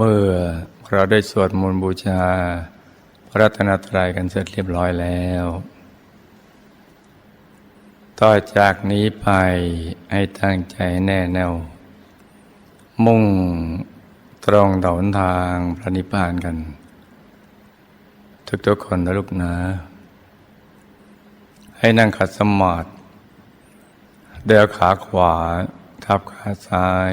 เมื่อเราได้สวดมนต์บูชา พระรัตนตรัยกันเสร็จเรียบร้อยแล้ว ต่อจากนี้ไปให้ตั้งใจแน่แน่ว มุ่งตรงต่อหนทางพระนิพพานกัน ทุกๆคนนะลูกนะ ให้นั่งขัดสมาธิเดินขาขวา ทับขาซ้าย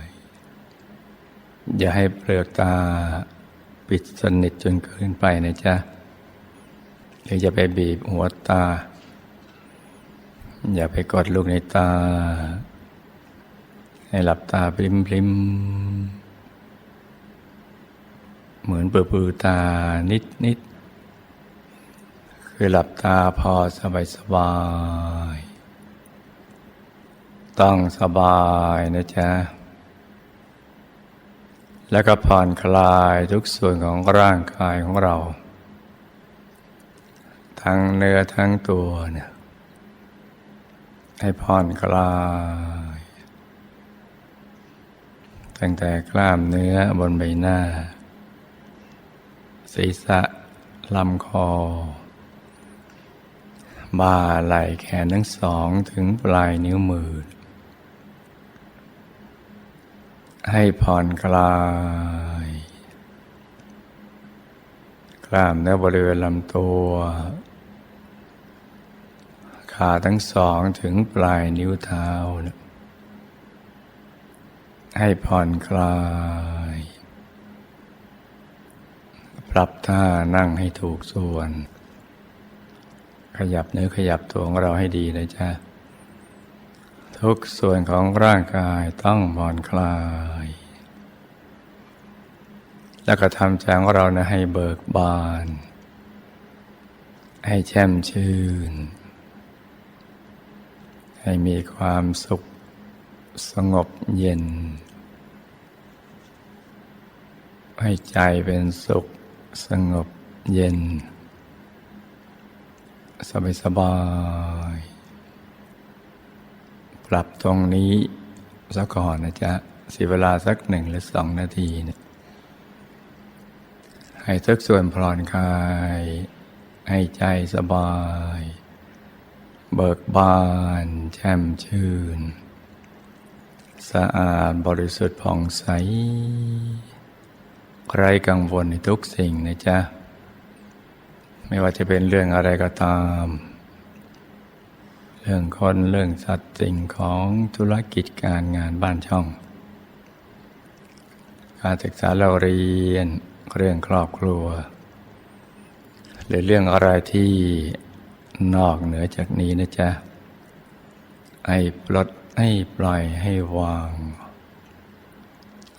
ย อย่าให้เปลือกตาปิดสนิทจนเกินไปนะจ๊ะหรือจะไปบีบหัวตา อย่าไปกดลูกในตา ให้หลับตาพริมพริมเหมือนเปิดปือตานิดนิดคือหลับตาพอสบายสบาย ต้องสบายนะจ๊ะ แล้วก็ผ่อนคลายทุกส่วนของร่างกายของเรา ทั้งเนื้อทั้งตัวเนี่ยให้ผ่อนคลายตั้งแต่กล้ามเนื้อบนใบหน้า ศีรษะลำคอ บ่าไหล่แขนทั้งสองถึงปลายนิ้วมือ ให้ผ่อนคลาย กล้ามเนื้อบริเวณลำตัว ขาทั้งสองถึงปลายนิ้วเท้า ให้ผ่อนคลาย ปรับท่านั่งให้ถูกส่วน ขยับเนื้อขยับตัวของเราให้ดีนะจ๊ะ ทุกส่วนของร่างกายต้องผ่อนคลาย แล้วก็ทำใจของเรานะให้เบิกบาน ให้แช่มชื่น ให้มีความสุขสงบเย็น ให้ใจเป็นสุขสงบเย็น สบายสบาย ปรับตรงนี้สักก่อนนะจ๊ะเสียเวลาสักหนึ่งหรือสองนาทีเนี่ยให้ทุกส่วนผ่อนคลาย ให้ใจสบาย เบิกบานแช่มชื่น สะอาดบริสุทธิ์ผ่องใสไร้กังวลในทุกสิ่งนะจ๊ะ ไม่ว่าจะเป็นเรื่องอะไรก็ตาม เรื่องคนเรื่องสัตว์สิ่งของธุรกิจการงานบ้านช่อง การศึกษาเราเรียนเรื่องครอบครัว หรือเรื่องอะไรที่นอกเหนือจากนี้นะจ๊ะให้ปลดให้ปล่อยให้วาง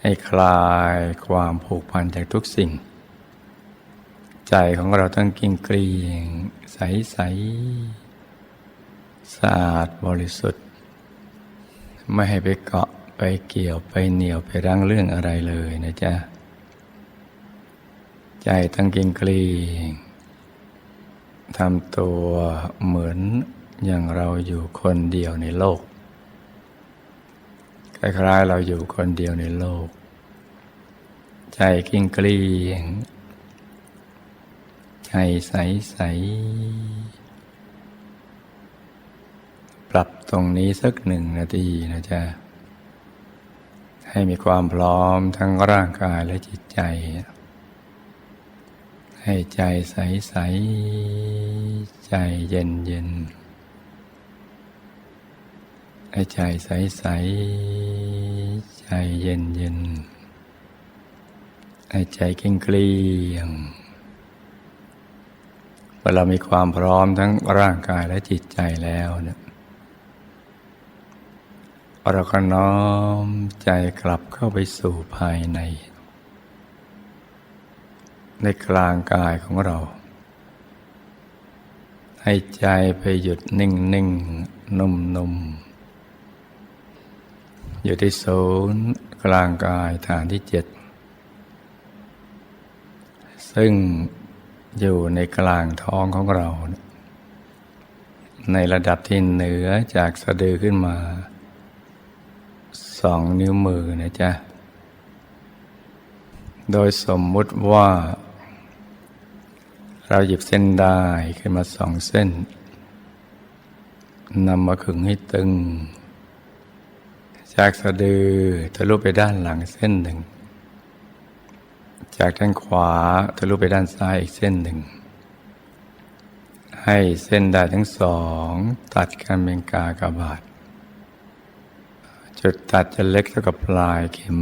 ให้คลายความผูกพันจากทุกสิ่ง ใจของเราต้องกิ่งเกลียงใสใสะอาดบริสุทธิ์ ไม่ให้ไปเกาะไปเกี่ยวไปเหนียวไปรั้งเรื่องอะไรเลยนะจ๊ะ ใจตั้งกิ่งเกลีงทำตัวเหมือนอย่างเราอยู่คนเดียวในโลก คล้ายๆเราอยู่คนเดียวในโลก ใจกิ่งเกลีงใจใสใสปรับ ตรงนี้สักหนึ่งนาทีนะจ๊ะ ให้มีความพร้อมทั้งร่างกายและจิตใจ ให้ใจใสใสใจเย็นเย็นให้ใจใสใสใจเย็นเย็นให้ใจเกลี้ยงเกลี้ยงเมื่อเรามีความพร้อมทั้งร่างกายและจิตใจแล้วเนี่ย เราก็น้อมใจกลับเข้าไปสู่ภายใน ในกลางกายของเรา ให้ใจไปหยุดนิ่งนิ่งนุ่มนุ่มอยู่ที่ศูนย์กลางกายฐานที่เจ็ดซึ่งอยู่ในกลางท้องของเรา ในระดับที่เหนือจากสะดือขึ้นมา สองนิ้วมือนะจ๊ะ โดยสมมุติว่า เราหยิบเส้นได้ขึ้นมาสองเส้นนำมาขึงให้ตึง จากสะดือทะลุไปด้านหลังเส้นหนึ่ง จากด้านขวาทะลุไปด้านซ้ายอีกเส้นหนึ่ง ให้เส้นได้ทั้งสอง ตัดกันเป็นกากบาท จุดตัดจะเล็กเท่ากับปลายเข็ม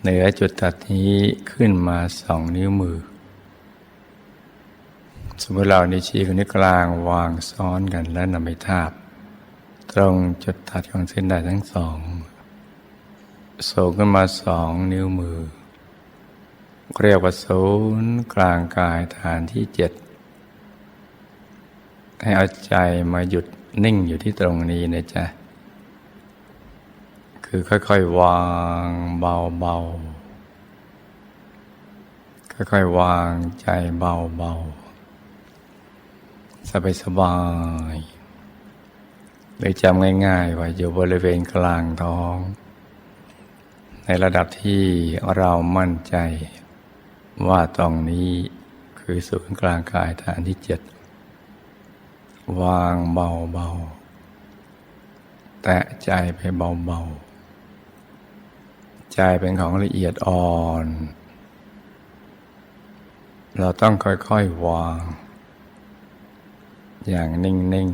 เหนือจุดตัดนี้ขึ้นมาสองนิ้วมือ สมมติเรานิ้วชี้กับนิ้วกลางวางซ้อนกันและนำไปทาบ ตรงจุดตัดของเส้นได้ทั้งสองสูงขึ้นมาสองนิ้วมือ เรียกว่าศูนย์กลางกายฐานที่เจ็ดให้เอาใจมาหยุดนิ่งอยู่ที่ตรงนี้นะจ๊ะ คือค่อย ๆ วางเบาๆ ค่อย ๆ วางใจเบาๆ สบายๆเลยจำง่าย ๆ ว่าอยู่บริเวณกลางท้อง ในระดับที่เรามั่นใจว่าตรงนี้คือศูนย์กลางกายฐานที่เจ็ดวางเบาๆ แตะใจไปเบาๆ ใจเป็นของละเอียดอ่อน เราต้องค่อยๆวาง อย่างนิ่ง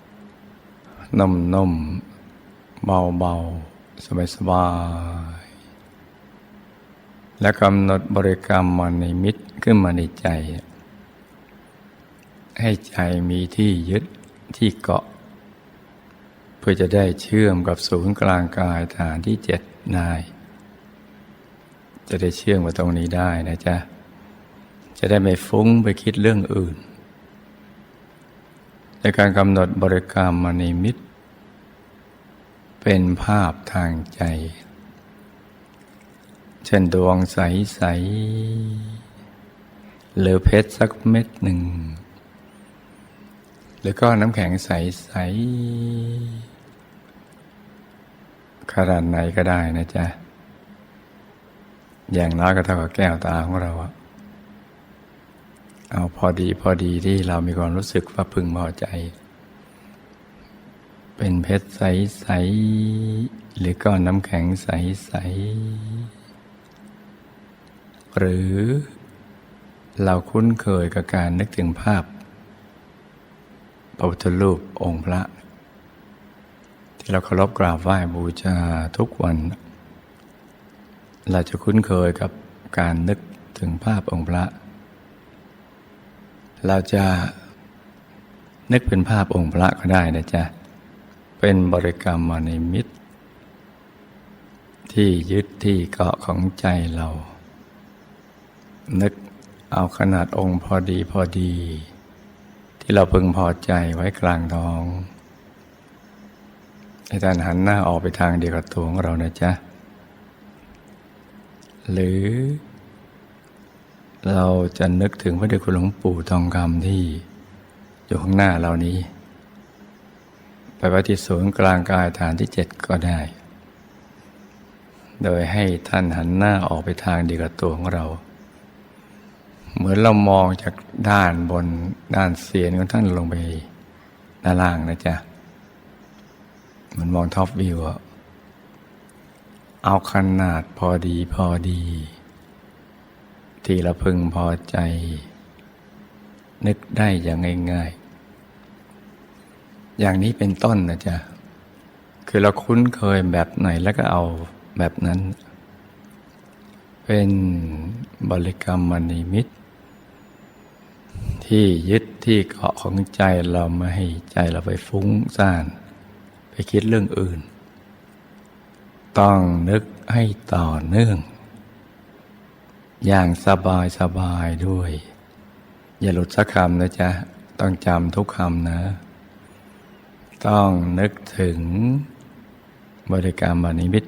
ๆ นุ่มๆ เบาๆ สบายๆ และกำหนดบริกรรมมันในมิตรขึ้นมาในใจ ให้ใจมีที่ยึดที่เกาะเพื่อจะได้เชื่อมกับศูนย์กลางกายฐานที่เจ็ดได้ จะได้เชื่องมกับตรงนี้ได้นะจ๊ะ จะได้ไม่ฟุ้งไปคิดเรื่องอื่น ในการกำหนดบริกรรมมณีมิตร เป็นภาพทางใจ เช่นดวงใส ๆ หรือเพชรสักเม็ดหนึ่ง หรือก็น้ำแข็งใส ๆขนาดไหนก็ได้นะจ๊ะ อย่างน้อยก็เท่ากับแก้วตาของเราอะเอาพอดีพอดีที่เรามีความรู้สึกว่าพึงพอใจ เป็นเพชรใสๆหรือก้อนน้ำแข็งใสๆหรือเราคุ้นเคยกับการนึกถึงภาพพระพุทธรูปองค์พระ ที่เราเคารพกราบไหว้บูชาทุกวัน เราจะคุ้นเคยกับการนึกถึงภาพองค์พระ เราจะนึกเป็นภาพองค์พระก็ได้นะจ๊ะ เป็นบริกรรมมาในมิตร ที่ยึดที่เกาะของใจเรา นึกเอาขนาดองค์พอดีพอดี ที่เราพึงพอใจไว้กลางท้องให้ท่านหันหน้าออกไปทางเดียวกับตัวของเรานะจ๊ะ หรือ เราจะนึกถึงพระเดชคุณหลวงปู่ทองคำที่อยู่ข้างหน้าเรานี้ ไปไว้ที่ศูนย์กลางกายฐานที่เจ็ดก็ได้ โดยให้ท่านหันหน้าออกไปทางเดียวกับตัวของเรา เหมือนเรามองจากด้านบนด้านเสียนของท่านลงไปด้านล่างนะจ๊ะมันมองท็อปวิวอะ เอาขนาดพอดีพอดี ที่เราพึงพอใจ นึกได้อย่างง่ายๆ อย่างนี้เป็นต้นนะจ๊ะ คือเราคุ้นเคยแบบไหนแล้วก็เอาแบบนั้น เป็นบริกรรมมณีมิตร ที่ยึดที่เกาะของใจเราไม่ให้ใจเราไปฟุ้งซ่าน ไปคิดเรื่องอื่น ต้องนึกให้ต่อเนื่อง อย่างสบายสบายด้วย อย่าหลุดสักคำนะจ๊ะ ต้องจำทุกคำนะ ต้องนึกถึงบริกรรมบานิมิต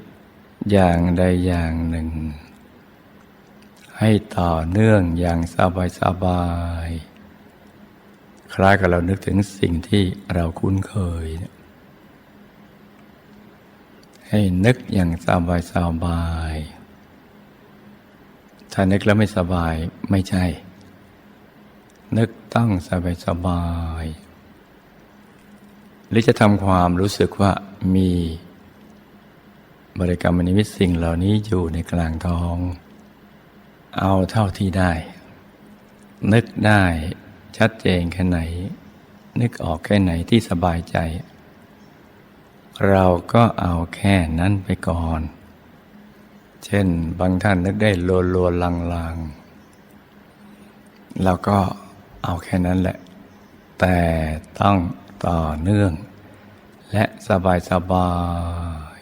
อย่างใดอย่างหนึ่ง ให้ต่อเนื่องอย่างสบายสบาย คล้ายกับเรานึกถึงสิ่งที่เราคุ้นเคย ให้นึกอย่างสบายสบาย ถ้านึกแล้วไม่สบายไม่ใช่ นึกต้องสบายสบาย หรือจะทำความรู้สึกว่ามีบริกรรมนิมิตสิ่งเหล่านี้อยู่ในกลางท้อง เอาเท่าที่ได้ นึกได้ชัดเจนแค่ไหน นึกออกแค่ไหนที่สบายใจ เราก็เอาแค่นั้นไปก่อน เช่นบางท่านนึกได้โลโลลังลังเราก็เอาแค่นั้นแหละ แต่ต้องต่อเนื่อง และสบายสบาย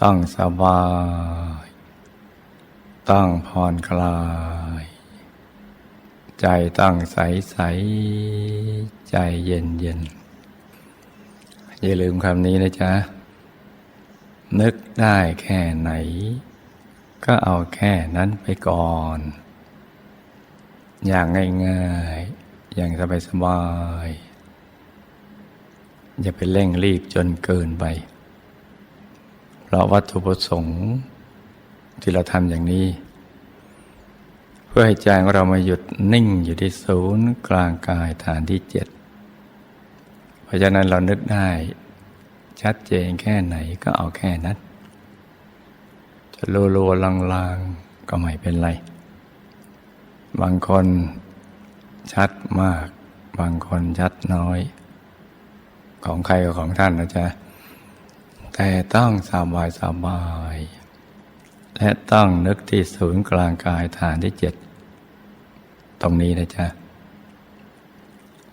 ต้องสบาย ต้องผ่อนคลาย ใจตั้งใสใส ใจเย็นเย็น อย่าลืมคำนี้นะจ๊ะ นึกได้แค่ไหน ก็เอาแค่นั้นไปก่อน อย่างง่ายๆ อย่างสบายๆอย่าไปเร่งรีบจนเกินไป เพราะวัตถุประสงค์ที่เราทำอย่างนี้ เพื่อให้ใจของเรามาหยุดนิ่งอยู่ที่ศูนย์กลางกายฐานที่เจ็ด ราะฉะนั้นเรานึกได้ชัดเจนแค่ไหนก็เอาแค่นั้น จะโลโลลางลางก็ไม่เป็นไร บางคนชัดมาก บางคนชัดน้อย ของใครก็ของท่านนะจ๊ะ แต่ต้องสบายสบาย และต้องนึกที่ศูนย์กลางกายฐานที่เจ็ด ตรงนี้นะจ๊ะ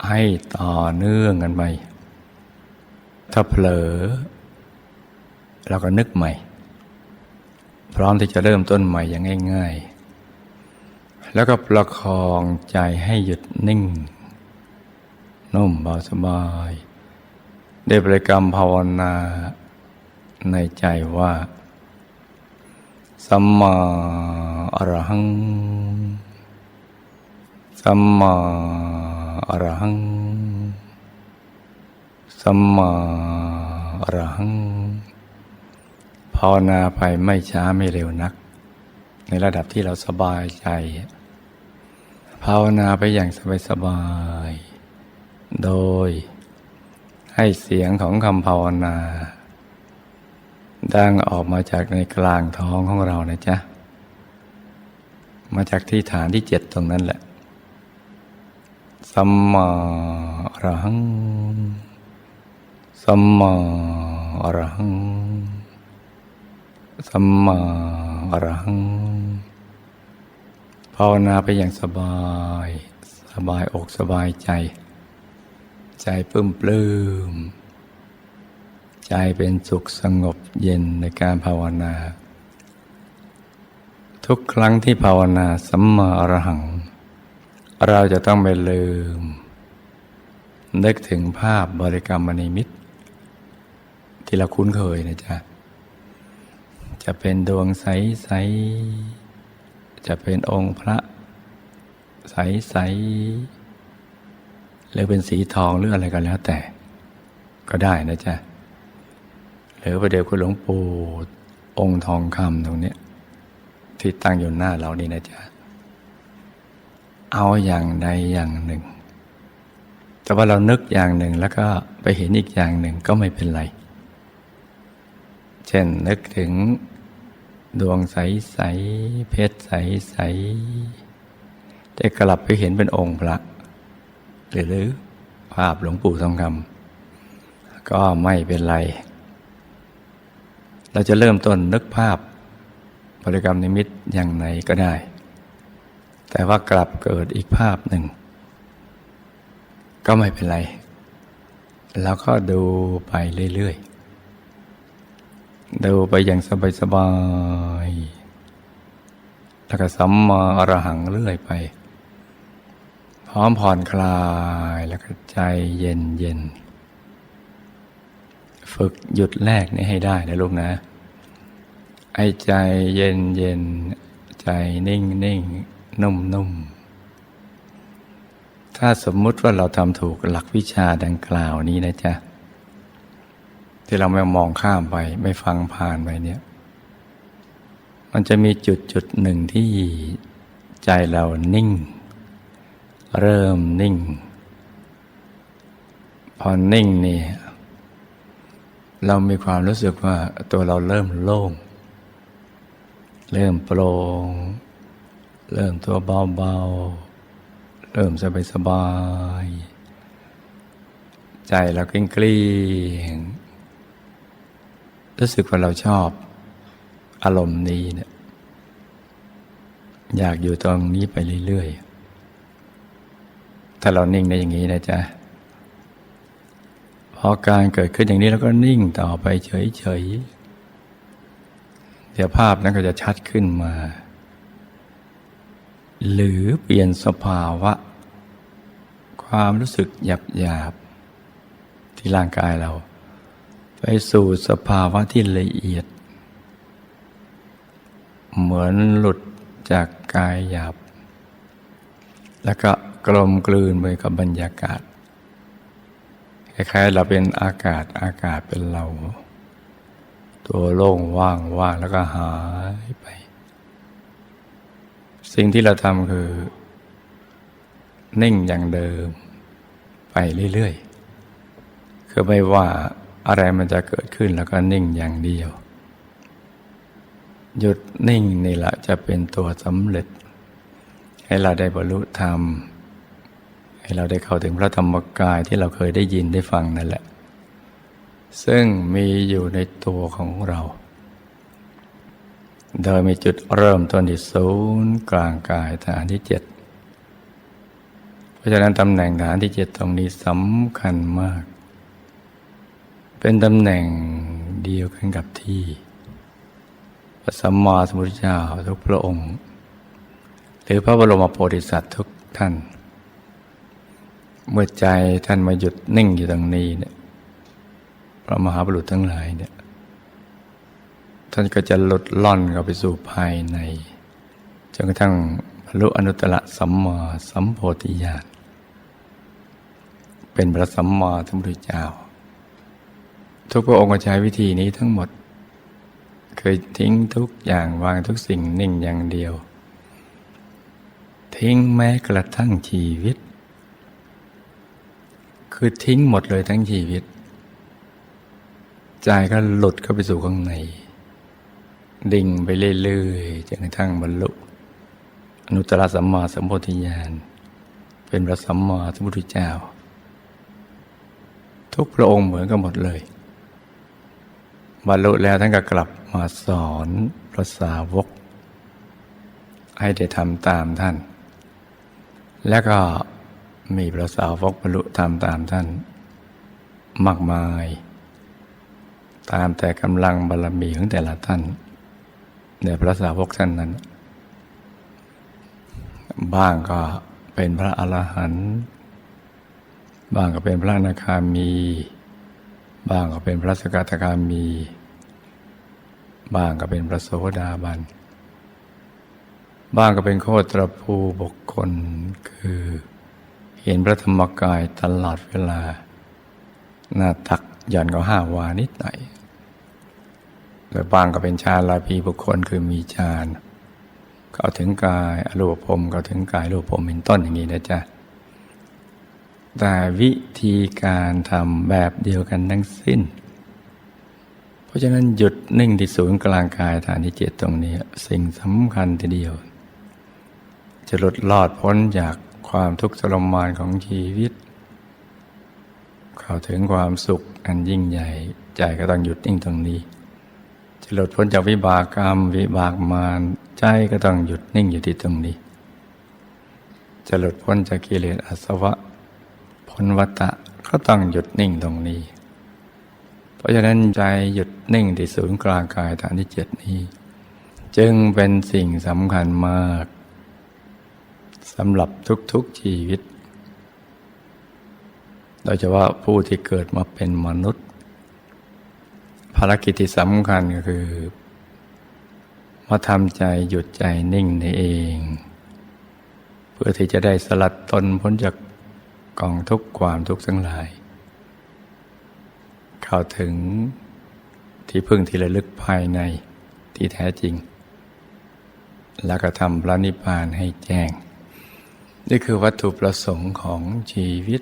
ให้ต่อเนื่องกันไป ถ้าเผลอ เราก็นึกใหม่ พร้อมที่จะเริ่มต้นใหม่อย่างง่าย ๆ แล้วก็ประคองใจให้หยุดนิ่ง นุ่มเบาสบาย ได้บริกรรมภาวนาในใจว่าสัมมาอรหัง สัมมาอรหัง สัมมาอรหังภาวนาไปไม่ช้าไม่เร็วนัก ในระดับที่เราสบายใจ ภาวนาไปอย่างสบายๆโดยให้เสียงของคำภาวนา ดังออกมาจากในกลางท้องของเรานะจ๊ะ มาจากที่ฐานที่เจ็ดตรงนั้นแหละ สัมมาอรหัง สัมมาอรหัง สัมมาอรหัง ภาวนาไปอย่างสบาย สบายอกสบายใจ ใจปลื้มปลื้ม ใจเป็นสุขสงบเย็นในการภาวนา ทุกครั้งที่ภาวนาสัมมาอรหัง เราจะต้องไม่ลืมนึกถึงภาพบริกรรมมณีมิตร ที่เราคุ้นเคยนะจ๊ะ จะเป็นดวงใส ๆ จะเป็นองค์พระใส ๆ หรือเป็นสีทองหรืออะไรก็แล้วแต่ ก็ได้นะจ๊ะ หรือประเดี๋ยวคุณหลวงปู่องค์ทองคำตรงนี้ที่ตั้งอยู่หน้าเรานี่นะจ๊ะ เอาอย่างใดอย่างหนึ่ง แต่ว่าเรานึกอย่างหนึ่งแล้วก็ไปเห็นอีกอย่างหนึ่งก็ไม่เป็นไร ช่นนึกถึงดวงใสๆเพชรใสๆได้กลับไปเห็นเป็นองค์พระ หรือภาพหลวงปู่ทองคำก็ไม่เป็นไร เราจะเริ่มต้นนึกภาพบริกรรมนิมิตอย่างไหนก็ได้ แต่ว่ากลับเกิดอีกภาพหนึ่ง ก็ไม่เป็นไร แล้วก็ดูไปเรื่อยๆ ดูไปอย่างสบายๆแล้วก็สัมมาอรหังเรื่อยไป พร้อมผ่อนคลายแล้วก็ใจเย็นเย็น ฝึกหยุดแรกนี้ให้ได้นะลูกนะ ไอ้ใจเย็นเย็น ใจนิ่งนิ่งนุ่มนุ่มถ้าสมมุติว่าเราทำถูกหลักวิชาดังกล่าวนี้นะจ๊ะ ที่เราไม่มองข้ามไป ไม่ฟังผ่านไปเนี่ย มันจะมีจุดจุดหนึ่งที่ใจเรานิ่ง เริ่มนิ่ง พอนิ่งนี่เรามีความรู้สึกว่าตัวเราเริ่มโล่ง เริ่มโปร่ง เริ่มตัวเบาๆ เริ่มสบายสบายๆใจเรากลี้งเกลี้ยง รู้สึกว่าเราชอบอารมณ์นี้เนี่ยอยากอยู่ตรงนี้ไปเรื่อยๆ ถ้าเรานิ่งได้อย่างนี้นะจ๊ะ พอการเกิดขึ้นอย่างนี้แล้วก็นิ่งต่อไปเฉยๆ เดี๋ยวภาพนั้นก็จะชัดขึ้นมา หรือเปลี่ยนสภาวะ ความรู้สึกหยาบๆที่ร่างกายเรา ไปสู่สภาวะที่ละเอียด เหมือนหลุดจากกายหยาบ แล้วก็กลมกลืนไปกับบรรยากาศคล้ายๆเราเป็นอากาศอากาศเป็นเรา ตัวโล่งว่างว่างแล้วก็หายไป สิ่งที่เราทำคือ นิ่งอย่างเดิม ไปเรื่อยๆคือไม่ว่า อะไรมันจะเกิดขึ้นแล้วก็นิ่งอย่างเดียว หยุดนิ่งนี่แหละจะเป็นตัวสำเร็จ ให้เราได้บรรลุธรรม ให้เราได้เข้าถึงพระธรรมกายที่เราเคยได้ยินได้ฟังนั่นแหละ ซึ่งมีอยู่ในตัวของเรา โดยมีจุดเริ่มต้นที่ศูนย์กลางกายฐานที่เจ็ดเพราะฉะนั้นตำแหน่งฐานที่เจ็ดตรงนี้สำคัญมาก เป็นตำแหน่งเดียวกันกับที่พระสัมมาสัมพุทธเจ้าทุกพระองค์ หรือพระบรมโพธิสัตว์ทุกท่าน เมื่อใจท่านมาหยุดนิ่งอยู่ตรงนี้เนี่ยพระมหาบุรุษทั้งหลายเนี่ยท่านก็จะหลุดล่อนเข้าไปสู่ภายในจนกระทั่งบรรลุอนุตตรสัมมาสัมโพธิญาณเป็นพระสัมมาสัมพุทธเจ้า ทุกพระองค์ใช้วิธีนี้ทั้งหมด เคยทิ้งทุกอย่างวางทุกสิ่งนิ่งอย่างเดียว ทิ้งแม้กระทั่งชีวิต คือทิ้งหมดเลยทั้งชีวิต ใจก็หลุดเข้าไปสู่ข้างใน ดิ่งไปเรื่อยๆจนกระทั่งบรรลุอนุตตรสัมมาสัมโพธิญาณเป็นพระสัมมาสัมพุทธเจ้า ทุกพระองค์เหมือนกันหมดเลย บรรลุแล้วท่านก็กลับมาสอนพระสาวก ให้ได้ทำตามท่าน แล้วก็มีพระสาวกบรรลุทำตามท่าน มากมาย ตามแต่กำลังบารมีของแต่ละท่านในพระสาวกท่านนั้น บ้างก็เป็นพระอรหันต์บ้างก็เป็นพระอนาคามี บ้างก็เป็นพระสกทาคามี บ้างก็เป็นพระโสดาบัน บ้างก็เป็นโคตรภูบุคคลคือ เห็นพระธรรมกายตลอดเวลา หน้าตักหย่อนก็ห้าวานิดหน่อยหรือบางก็เป็นฌานลาภีบุคคลคือมีฌานเข้าถึงกายอรูปภพเข้าถึงกายรูปภพเป็นต้นอย่างนี้นะจ๊ะ แต่วิธีการทำแบบเดียวกันทั้งสิ้น เพราะฉะนั้นหยุดนิ่งที่ศูนย์กลางกายฐานที่เจ็ดตรงนี้ สิ่งสำคัญทีเดียว จะหลุดลอดพ้นจากความทุกข์ทรมานของชีวิต เข้าถึงความสุขอันยิ่งใหญ่ใจก็ต้องหยุดนิ่งตรงนี้ จะหลุดพ้นจากวิบากกรรม วิบากมารใจก็ต้องหยุดนิ่งอยู่ที่ตรงนี้ จะหลุดพ้นจากกิเลสอาสวะ พ้นวัฏฏะก็ต้องหยุดนิ่งตรงนี้ เพราะฉะนั้นใจหยุดนิ่งที่ศูนย์กลางกายฐานที่เจ็ดนี้ จึงเป็นสิ่งสำคัญมากสำหรับทุกๆชีวิต โดยเฉพาะผู้ที่เกิดมาเป็นมนุษย์ ภารกิจที่สำคัญก็คือมาทำใจหยุดใจนิ่งในเอง เพื่อที่จะได้สลัดตนพ้นจาก กองทุกความทุกข์ทั้งหลาย เข้าถึงที่พึ่งที่ระลึกภายในที่แท้จริง แล้วก็ทำพระนิพพานให้แจ้ง นี่คือวัตถุประสงค์ของชีวิต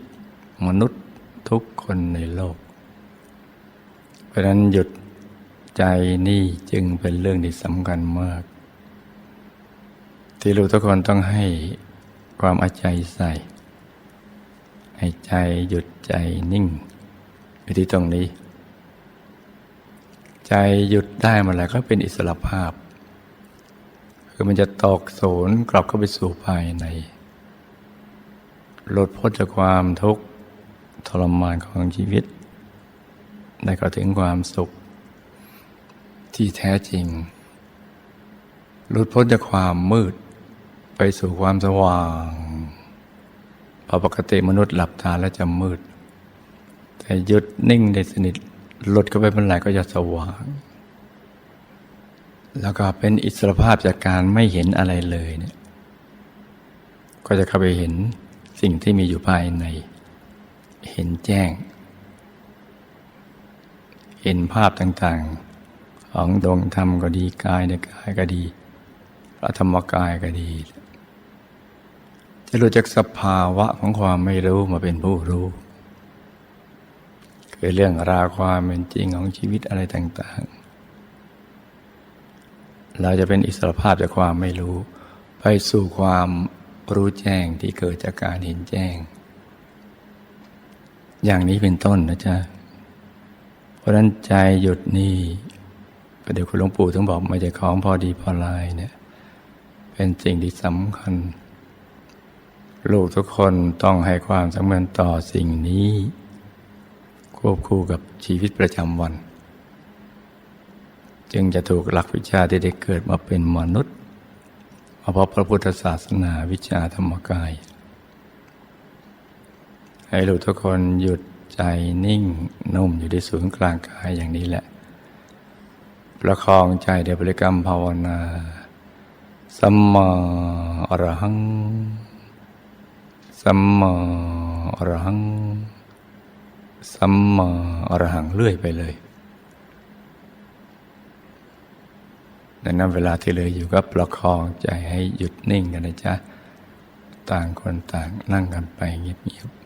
มนุษย์ทุกคนในโลก เพราะนั้นหยุดใจนี่จึงเป็นเรื่องที่สำคัญมาก ที่เราทุกคนต้องให้ความอาใจใส่ ให้ใจหยุดใจนิ่งอยู่ที่ตรงนี้ ใจหยุดได้มาแล้วก็เป็นอิสระภาพ คือมันจะตกศูนย์กลับเข้าไปสู่ภายใน หลุดพ้นจากความทุกข์ทรมานของชีวิต ได้เข้าถึงความสุข ที่แท้จริง หลุดพ้นจากความมืดไปสู่ความสว่าง พราะปกติมนุษย์หลับตาแล้วจะมืด แต่หยุดนิ่งได้สนิทหลุดเข้าไปเมื่อไหร่ก็จะสว่าง แล้วก็เป็นอิสรภาพจากการไม่เห็นอะไรเลยเนี่ย ก็จะเข้าไปเห็นสิ่งที่มีอยู่ภายใน เห็นแจ้ง เห็นภาพต่างๆ ของดวงธรรมก็ดีกายในกายก็ดีพระธรรมกายก็ดี จะรู้จักสภาวะของความไม่รู้มาเป็นผู้รู้ คือเรื่องราวความเป็นจริงของชีวิตอะไรต่าง ๆ เราจะเป็นอิสระภาพจากความไม่รู้ ไปสู่ความรู้แจ้งที่เกิดจากการเห็นแจ้ง อย่างนี้เป็นต้นนะจ๊ะ เพราะนั้นใจหยุดนี่ประเดี๋ยวคุณหลวงปู่ต้องบอกไม่ใช่ของพอดีพอลายเนี่ย เป็นสิ่งที่สำคัญ ลูกทุกคนต้องให้ความสำคัญต่อสิ่งนี้ ควบคู่กับชีวิตประจำวัน จึงจะถูกหลักวิชาที่ได้เกิดมาเป็นมนุษย์มาพบพระพุทธศาสนาวิชาธรรมกาย ให้ลูกทุกคนหยุดใจนิ่งนุ่มอยู่ที่ศูนย์กลางกายอย่างนี้แหละ ประคองใจเดบริกรรมภาวนา สัมมาอรหัง สัมมาอรหัง สัมมาอรหังเรื่อยไปเลยดังนั้นเวลาที่เหลยอยู่ก็ประคองใจให้หยุดนิ่งกันนะจ๊ะ ต่างคนต่างนั่งกันไปเงียบๆ